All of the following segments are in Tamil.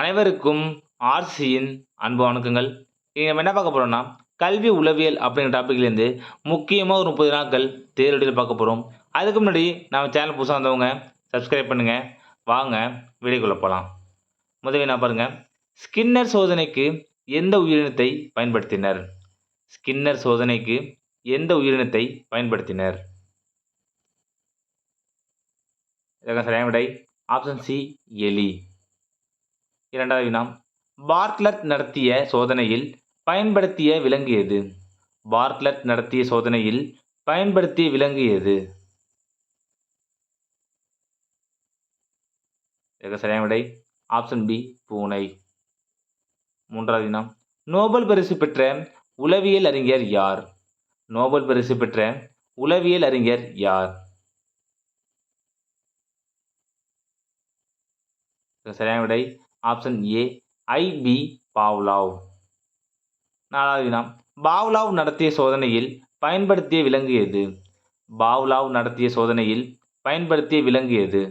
அனைவருக்கும் ஆர்சியின் அன்பு வணக்கங்கள். இங்கே நம்ம என்ன பார்க்க போகிறோம்னா கல்வி உளவியல் அப்படிங்கிற டாப்பிக்லேருந்து முக்கியமாக ஒரு முப்பது நாட்கள் தேர்வடியில் பார்க்க போகிறோம் அதுக்கு முன்னாடி நம்ம சேனல் புதுசாக வந்தவங்க சப்ஸ்கிரைப் பண்ணுங்கள் வாங்க வீடியோக்குள்ளே போகலாம் முதலில் நான் பாருங்கள் ஸ்கின்னர் சோதனைக்கு எந்த உயிரினத்தை பயன்படுத்தினர்? ஸ்கின்னர் சோதனைக்கு எந்த உயிரினத்தை பயன்படுத்தினர்? இதற்கான சரியான விடை. ஆப்ஷன் சி எலி. இரண்டாவது வினா பார்ட்லட் நடத்திய சோதனையில் பயன்படுத்திய விலங்கு எது? பார்ட்லட் நடத்திய சோதனையில் பயன்படுத்திய விலங்கு எது? சரியான விடை. ஆப்ஷன் பி பூனை. மூன்றாவது வினா நோபல் பரிசு பெற்ற உளவியல் அறிஞர் யார்? நோபல் பரிசு பெற்ற உளவியல் அறிஞர் யார்? சரியான விடை. Option A I P Pavlov நாலாவது வினா. பாவ்லாவ் நடத்திய சோதனையில் பயன்படுத்திய விலங்கு எது? பாவ்லாவ் நடத்திய சோதனையில் பயன்படுத்திய விலங்கு எது?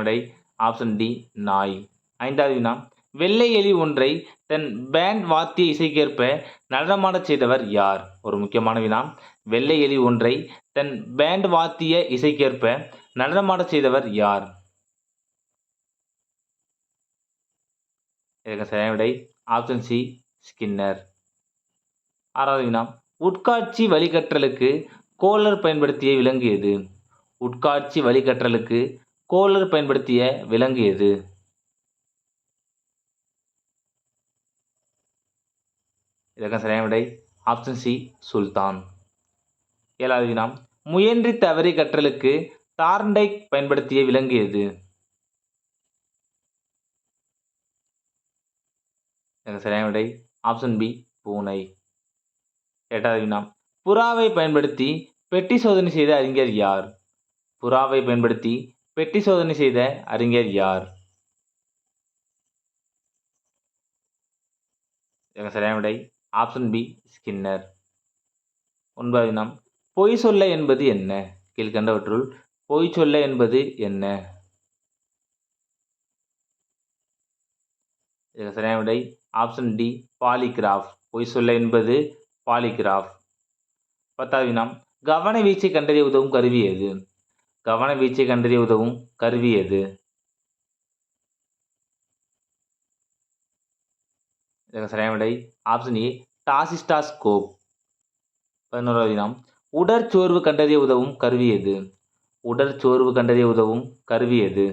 விடை. ஆப்ஷன் டி நாய். ஐந்தாவது வினா. வெள்ளை எலி ஒன்றை தன் பேண்ட் வாத்திய இசைக்கேற்ப நடனமாடச் செய்தவர் யார்? ஒரு முக்கியமான வினா. வெள்ளை எலி ஒன்றை தன் பேண்ட் வாத்திய இசைக்கேற்ப நடனமாடச் செய்தவர் யார்? இதற்கு சரியான விடை ஆப்ஷன் சி ஸ்கின்னர் ஆறாவது வினா உட்காட்சி வழிகற்றலுக்கு கோலர் பயன்படுத்திய விலங்கு எது? உட்காட்சி வழிகற்றலுக்கு கோலர் பயன்படுத்திய விலங்கு எது? இதற்கு சரியான விடை ஆப்ஷன் சி சுல்தான். ஏழாவது வினாம் முயன்றி தவறி கற்றலுக்கு தார்ண்டைக் பயன்படுத்திய விலங்கு எது? சரியான விடை ஆப்ஷன் பி பூனை. எட்டாவது வினா புறாவை பயன்படுத்தி பெட்டி சோதனை செய்த அறிஞர் யார்? புறாவை பயன்படுத்தி பெட்டி சோதனை செய்த அறிஞர் யார்? இதற்கு சரியான விடை ஆப்ஷன் பி ஸ்கின்னர் ஒன்பது வினம் பொய் சொல்ல என்பது என்ன? கீழ்கண்டவற்றுள் பொய் சொல்ல என்பது என்ன? இதற்கு சரியான விடை. ஆப்ஷன் டி பாலிகிராஃப் பொய் சொல்ல என்பது பாலிகிராஃப் பத்தாவது நாம் கவன வீச்சை கண்டறிய உதவும் கருவி எது? கவன வீச்சை கண்டறிய உதவும் கருவி எது? இதற்கு சரியான விடை. ஆப்ஷன் ஏ டாசிஸ்டாஸ்கோப் பதினோராவது நாம் உடற்சோர்வு கண்டறிய உதவும் கருவி எது? உடற்சோர்வு கண்டறிய உதவும் கருவி எது?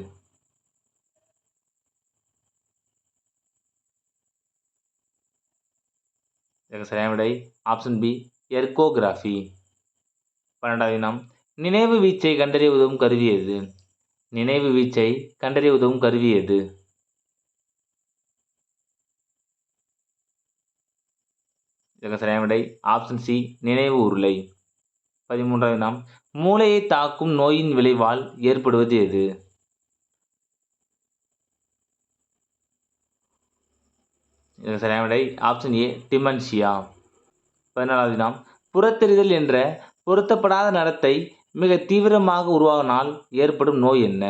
சரியான விடை ஆப்ஷன் பி எர்கோகிராஃபி பன்னெண்டாவது வினா நினைவு வீச்சை கண்டறிய உதவும் கருவி எது? நினைவு வீச்சை கண்டறிய உதவும் கருவி எது? இதற்கு சரியான விடை ஆப்ஷன் சி நினைவு உருளை. பதிமூன்றாவது நாம் மூளையை தாக்கும் நோயின் விளைவால் ஏற்படுவது எது? சரியான விடை. ஆப்ஷன் ஏ டிமன்ஷியா பதினாலாவது நாம் புறத்தெறிதல் என்ற பொருத்தப்படாத நடத்தை மிக தீவிரமாக உருவாகினால் ஏற்படும் நோய் என்ன?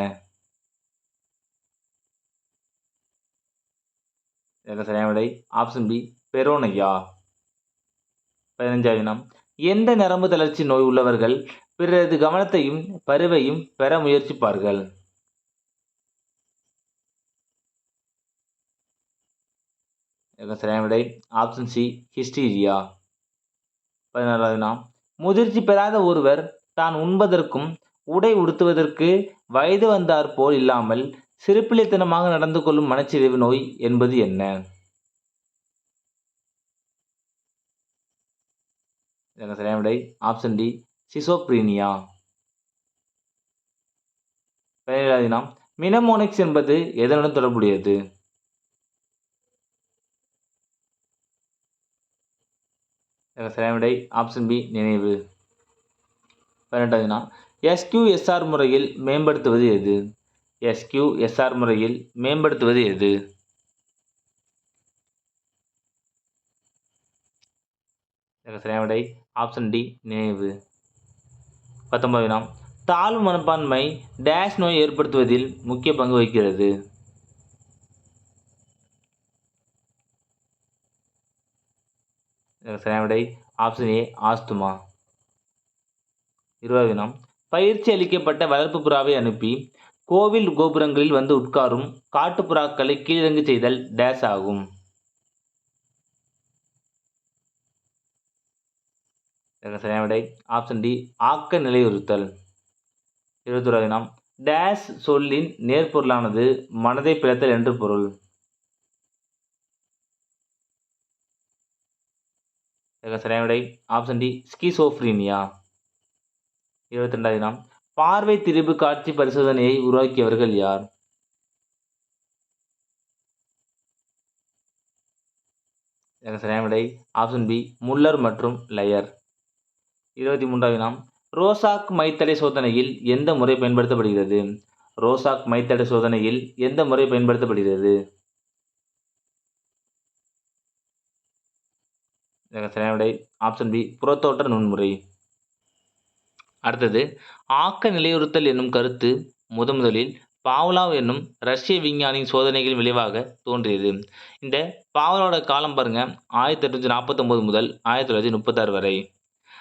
சரியான விடை. ஆப்ஷன் பி பெரோனையா. பதினஞ்சாவது நாம் எந்த நரம்பு தளர்ச்சி நோய் உள்ளவர்கள் பிறரது கவனத்தையும் பருவையும் பெற முயற்சிப்பார்கள். சரியான விடை. ஆப்ஷன் சி ஹிஸ்டீரியா பதினாறாவது நாம். முதிர்ச்சி பெறாத ஒருவர் தான் உண்பதற்கும் உடை உடுத்துவதற்கு வயது வந்தார் போல் இல்லாமல் சிறுப்பிலைத்தனமாக நடந்து கொள்ளும் மனச்சிதைவு நோய் என்பது என்ன? இதற்கு சரியான விடை ஆப்ஷன் டி சிசோப்ரீனியா பதினேழாவது நாம் மினமோனிக்ஸ் என்பது எதனுடன் தொடர்புடையது? இதற்கு சரியான விடை ஆப்ஷன் பி நினைவு. பதினெட்டாவது நாம் எஸ்கியூஎஸ்ஆர் முறையில் மேம்படுத்துவது எது? எஸ்கியூஎஸ்ஆர் முறையில் மேம்படுத்துவது எது? சரியான விடை ஆப்ஷன் டி நினைவு. பத்தொன்பது நாம் தாழ்வு மனப்பான்மை டேஷ் நோய் ஏற்படுத்துவதில் முக்கிய பங்கு வகிக்கிறது. சரியான விடை ஆப்ஷன் ஏ ஆஸ்துமா. இருபது தினம் பயிற்சி அளிக்கப்பட்ட வளர்ப்பு புறாவை அனுப்பி கோவில் கோபுரங்களில் வந்து உட்காரும் காட்டுப்புறாக்களை கீழிறங்கு செய்தல் டேஸ் ஆகும். சரியான விடை. ஆப்ஷன் டி ஆக்க நிலையுறுத்தல் இருபத்தொரு தினம் டேஸ் சொல்லின் நேர்பொருளானது மனதை பிளத்தல் என்று பொருள். இதற்கு சரியான விடை. ஆப்ஷன் டி ஸ்கிசோஃப்ரீனியா இருபத்தி ரெண்டாவது தினம் பார்வை திரிபு காட்சி பரிசோதனையை உருவாக்கியவர்கள் யார்? இதற்கு சரியான விடை. ஆப்ஷன் பி முல்லர் மற்றும் லயர். இருபத்தி மூன்றாவது நாம் ரோசாக் மைத்தடை சோதனையில் எந்த முறை பயன்படுத்தப்படுகிறது? ரோசாக் மைத்தடை சோதனையில் எந்த முறை பயன்படுத்தப்படுகிறது? இதற்கு விடை ஆப்ஷன் பி புறத்தோற்ற நுண்முறை. அடுத்தது ஆக்க நிலையுறுத்தல் என்னும் கருத்து முதன்முதலில் பாவ்லாவ் என்னும் ரஷ்ய விஞ்ஞானியின் சோதனைகள் விளைவாக தோன்றியது. இந்த பாவ்லாவோட காலம் பாருங்க ஆயிரத்தி எட்நூற்றி நாற்பத்தொம்போது முதல் ஆயிரத்தி தொள்ளாயிரத்தி முப்பத்தாறு வரை.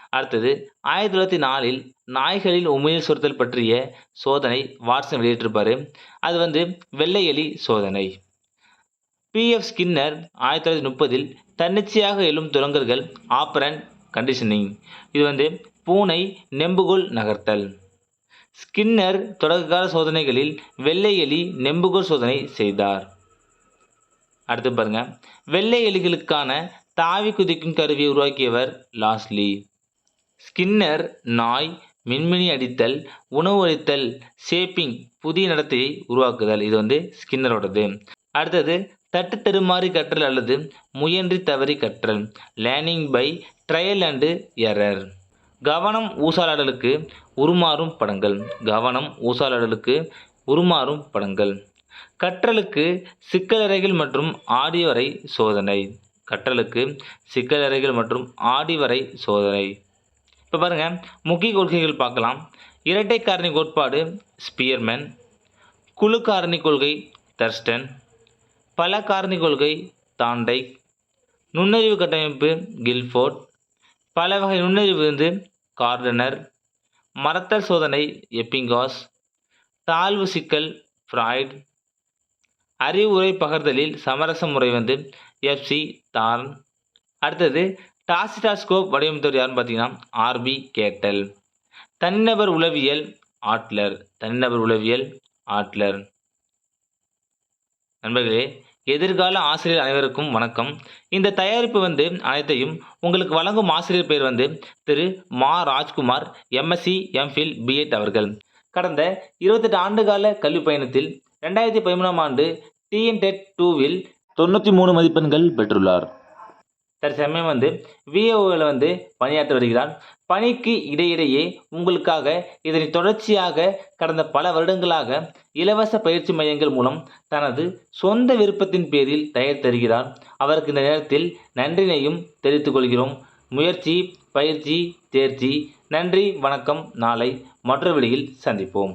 அடுத்தது ஆயிரத்தி தொள்ளாயிரத்தி நாலில் நாய்களில் உமிழ் சுரத்தல் பற்றிய சோதனை வாட்சன் வெளியிட்டிருப்பாரு. அது வந்து வெள்ளை எலி சோதனை. பிஎஃப் ஸ்கின்னர் ஆயிரத்தி தொள்ளாயிரத்தி முப்பதில் தன்னிச்சையாக எழும் துரங்கர்கள் ஆப்ரன் கண்டிஷனிங். இது வந்து பூனை நெம்புகோல் நகர்த்தல். ஸ்கின்னர் தொடக்ககால சோதனைகளில் வெள்ளை எலி நெம்புகோல் சோதனை செய்தார். அடுத்து பாருங்க. வெள்ளை எலிகளுக்கான தாவி குதிக்கும் கருவியை உருவாக்கியவர் லாஸ்லி. ஸ்கின்னர் நாய் மின்மினி அடித்தல் உணவு அளித்தல் ஷேப்பிங் புதிய நடத்தையை உருவாக்குதல். இது வந்து ஸ்கின்னரோடது. அடுத்தது தட்டு தடுமாறி கற்றல் அல்லது முயன்றி தவறி கற்றல். Learning by trial and error கவனம் ஊசாலாடலுக்கு உருமாறும் படங்கள். கவனம் ஊசாலாடலுக்கு உருமாறும் படங்கள். கற்றலுக்கு சிக்கலறைகள் மற்றும் ஆடிவரை சோதனை. கற்றலுக்கு சிக்கலறைகள் மற்றும் ஆடிவரை சோதனை. இப்போ பாருங்கள் முக்கிய கொள்கைகள் பார்க்கலாம். இரட்டை காரணி கோட்பாடு ஸ்பியர்மேன். குழு காரணி கொள்கை தர்ஸ்டன். பல காரணி கொள்கை தாண்டை நுண்ணறிவு கட்டமைப்பு கில்ஃபோர்ட். பல வகை நுண்ணறிவு வந்து கார்டனர். மரத்தல் சோதனை எப்பிங்காஸ். தாழ்வு சிக்கல் ஃப்ராய்ட். அறிவுரை பகர்தலில் சமரச முறை வந்து எஃப்சி தார்ன். அடுத்தது டாசிடாஸ்கோப் வடிவமைத்தவர் யாருன்னு பார்த்தீங்கன்னா ஆர்பி கேட்டல். தனிநபர் உளவியல் ஆட்லர். தனிநபர் உளவியல் ஆட்லர். நண்பர்களே எதிர்கால ஆசிரியர் அனைவருக்கும் வணக்கம். இந்த தயாரிப்பு வந்து அனைத்தையும் உங்களுக்கு வழங்கும் ஆசிரியர் பேர் வந்து திரு மா ராஜ்குமார் எம்எஸ்சி எம்ஃபில் பிஎட் அவர்கள். கடந்த இருபத்தெட்டு ஆண்டுகால கல்வி பயணத்தில் ரெண்டாயிரத்தி பதிமூணாம் ஆண்டு டிஎன் டெட் டூவில் தொண்ணூற்றி மூணு மதிப்பெண்கள் பெற்றுள்ளார். தற்சமயம் வந்து. விஏஓவில் வந்து பணியாற்றி வருகிறார் பணிக்கு இடையிடையே உங்களுக்காக இதனை தொடர்ச்சியாக கடந்த பல வருடங்களாக இலவச பயிற்சி மையங்கள் மூலம் தனது சொந்த விருப்பத்தின் பேரில் தயார் தருகிறார். அவருக்கு இந்த நேரத்தில் நன்றினையும் தெரிவித்துக் கொள்கிறோம். முயற்சி பயிற்சி தேர்ச்சி. நன்றி வணக்கம். நாளை மற்றொரு வெளியில் சந்திப்போம்.